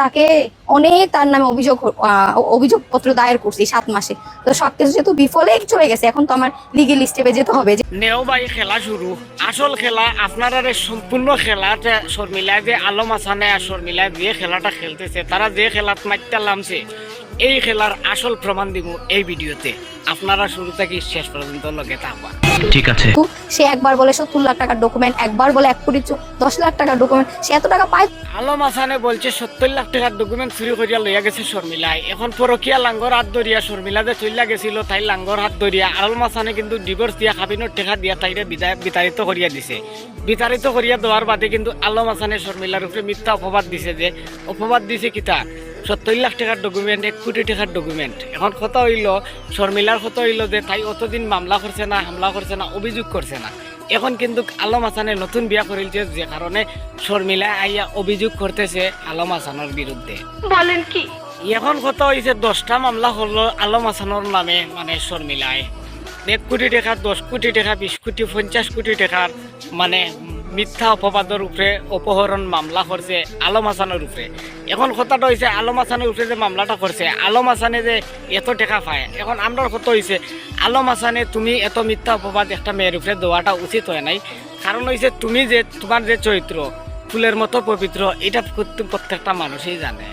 তাকে অনেক তার নামে অভিযোগ অভিযোগপত্র দায়ের করছি সাত মাসে। তো সবকিছু যেহেতু বিফলে চলে গেছে, এখন তো আমার লিগেল স্টেপে যেতে হবে খেলা শুরু। আসল খেলা, আপনারা সম্পূর্ণ খেলাটা শর্মিলা যে আলম আসানে আর শর্মিলা যে খেলাটা খেলতেছে, তারা যে খেলাত মাইটা নামছে এই খেলার আসল প্রমাণ দিব এই ভিডিওতে। আপনারা শুরু থেকে শেষ পর্যন্ত লগে থাকবা ঠিক আছে। সে একবার বলে সত্তর লাখ টাকার ডকুমেন্ট একবার বলে এক কোটি দশ লাখ টাকার ডকুমেন্ট সে এত টাকা পায় আলম আসানে বলছে সত্তর লাখ টাকার ডকুমেন্ট চুরি করিয়া লইয়া গেছে শর্মিলাই এখন পরকিয়া লাঙ্গর হাত ধরিয়া শর্মিলা যে চলিয়া গেছিল তাই লাঙ্গর হাত ধরিয়া আলম আসানে কিন্তু ডিভোর্স দিয়া খাবিনোর টেকা দিয়া তাইরে বিদায় বিতাড়িত করিয়া দিছে। বিতাড়িত করিয়া দেওয়ার বাদে কিন্তু আলম আসানে শর্মিলার উপরে মিথ্যা অপবাদ দিছে যে অপবাদ দিছে কিতা সত্তর লাখ টাকার ডকুমেন্ট এক কোটি টাকার ডকুমেন্ট এখন কথা হইল শর্মিলার কথা হইল যে তাই অতদিন মামলা করছে না হামলা করছে না অভিযোগ করছে না। এখন কিন্তু আলম হাসানে নতুন বিয়া করিলছে যে কারণে শর্মিলা আইয়া অভিযোগ করতেছে আলম হাসানের বিরুদ্ধে। বলেন কি? এখন কথা হয়েছে দশটা মামলা হলো আলম হাসানোর নামে মানে শর্মিলায়। এক কোটি টাকা দশ কোটি টাকা বিশ কোটি পঞ্চাশ কোটি টাকার মানে মিথ্যা অপবাদের উপরে অপহরণ মামলা করছে আলম হাসানের উপরে এখন কথাটা হয়েছে আলম হাসানের উপরে যে মামলাটা করছে আলম হাসানে যে এত টাকা পায়, এখন আমরা কথা হয়েছে আলম হাসানে তুমি এত মিথ্যা অপবাদ একটা মেয়ের উপরে দেওয়াটা উচিত হয় নাই। কারণ হয়েছে তুমি যে তোমার যে চরিত্র ফুলের মতো পবিত্র এটা প্রত্যেক- প্রত্যেকটা মানুষই জানে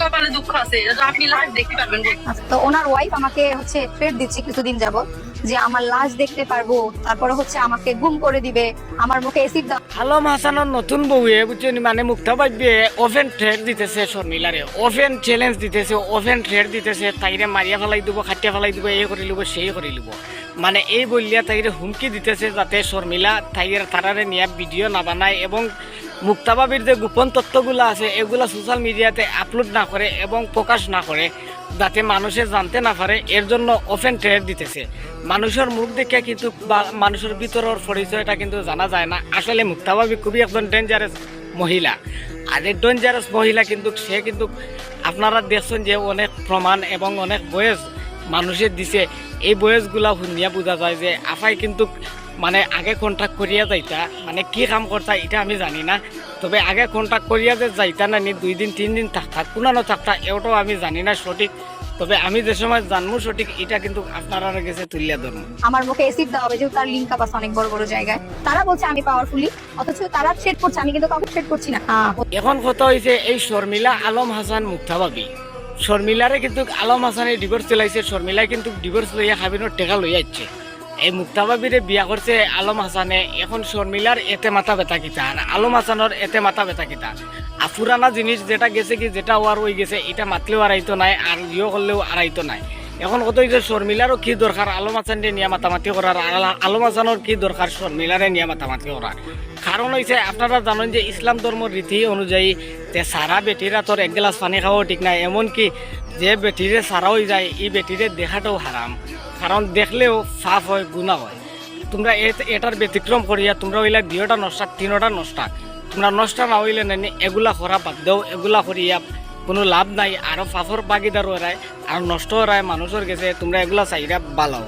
কপালে দুঃখ আছে। আপনি লাইভ দেখতে পারবেন আচ্ছা, তো ওনার ওয়াইফ আমাকে হচ্ছে থ্রেট দিচ্ছে কিছুদিন যাবত যে আমার লাশ দেখতে পারব তারপরে হচ্ছে আমাকে গুম করে দিবে আমার মুখে এসিড দাও আলম হাসানের নতুন বউয়ে বুঝছেন মানে মুক্তা ভাবিয়ে ওভেন ট্রেড দিতেছে শর্মিলারে। ওভেন চ্যালেঞ্জ দিতেছে ওভেন ট্রেড দিতেছে তাইরে মারিয়া ফেলাই দিব খাটিয়া ফেলাই দিব এই করে লিব সেই করে লিব। মানে এই বললিয়া তাইরে হুমকি দিতেছে যাতে শর্মিলা তাইয়ের তারারে নিয়ে ভিডিও না বানায় এবং মুক্তাবাবির যে গোপন তথ্যগুলো আছে, এগুলো সোশ্যাল মিডিয়াতে আপলোড না করে এবং প্রকাশ না করে যাতে মানুষে জানতে না পারে এর জন্য ওপেন ট্রেড দিতেছে। মানুষের মুখ দেখে কিন্তু মানুষের ভিতরের পরিচয়টা কিন্তু জানা যায় না। আসলে মুক্তাবাবি খুবই একজন ডেঞ্জারাস মহিলা। আর এই ডেঞ্জারাস মহিলা কিন্তু, সে কিন্তু আপনারা দেখছেন যে অনেক প্রমাণ এবং অনেক বয়স মানুষের দিছে। এই বয়সগুলা শুনিয়া বোঝা যায় যে আফাই কিন্তু মানে আগে কন্ট্যাক্ট করিয়া যাইতা মানে কি কাম করতা এটা আমি জানি না। তবে আগে কন্ট্যাক্ট করিয়া যে যাইতা না নি দুই দিন তিন দিন থাকতা কোনানো থাকতা এটাও আমি জানি না সঠিক। তবে আমি যে সময় জানব সঠিক এটা কিন্তু আপনারা গেছে তুলিয়া ধরবো আমার মুখে এসিড দেওয়া হবে যেহেতু তার লিঙ্ক আপ আছে অনেক বড় বড় জায়গায়। তারা বলছে আমি পাওয়ারফুলি অথচ তারা থ্রেট করছে আমি কিন্তু কাউকে থ্রেট করছি না। এখন কথা হয়েছে এই শর্মিলা আলম হাসান মুক্তাবাবী। শর্মিলারে কিন্তু আলম হাসানে ডিভোর্স চলাইছে শর্মিলায় কিন্তু ডিভোর্স লইয়া খাবিনোর টেকা লইয়া যাচ্ছে। এই মুক্তাবাবিরে বিয়া করছে আলম হাসানে এখন শর্মিলার এতে মাথা ব্যথা কিতা আর আলম হাসানোর এতে মাথা ব্যথা কিতা আর পুরানা জিনিস যেটা গেছে কি, যেটা ওয়ার হয়ে গেছে এটা মাতলেও আড়াইতো নাই আর ইয়ে করলেও আড়াইতো নাই। এখন কত হয়েছে শর্মিলারও কি দরকার? আলম হাসানকে নিয়ে মাতামাতি করার, আলা- হাসানোর কি দরকার শর্মিলারে নিয়ে মাতামাতি করার? কারণ হয়েছে আপনারা জানেন যে ইসলাম ধর্মের রীতি অনুযায়ী যে সারা বেটিরা তোর এক গ্লাস পানি খাওয়াও ঠিক নাই, এমনকি যে বেটিরে সারা হয়ে যায় এই বেটিরে দেখাটাও হারাম কারণ দেখলেও ফাফ হয়, গুণা হয়। তোমরা এটার ব্যতিক্রম করিয়া তোমরা হইলে দুইটা নষ্টা, তিনটা নষ্টা। তোমরা নষ্ট না হইলে নানি এগুলা করা বাদ দেও, এগুলা করিয়া কোনো লাভ নাই। আরও ফাফর বাগিদার ওরায় আর নষ্ট ওরায় মানুষের গেছে তোমরা এগুলা চাহিদা ভালো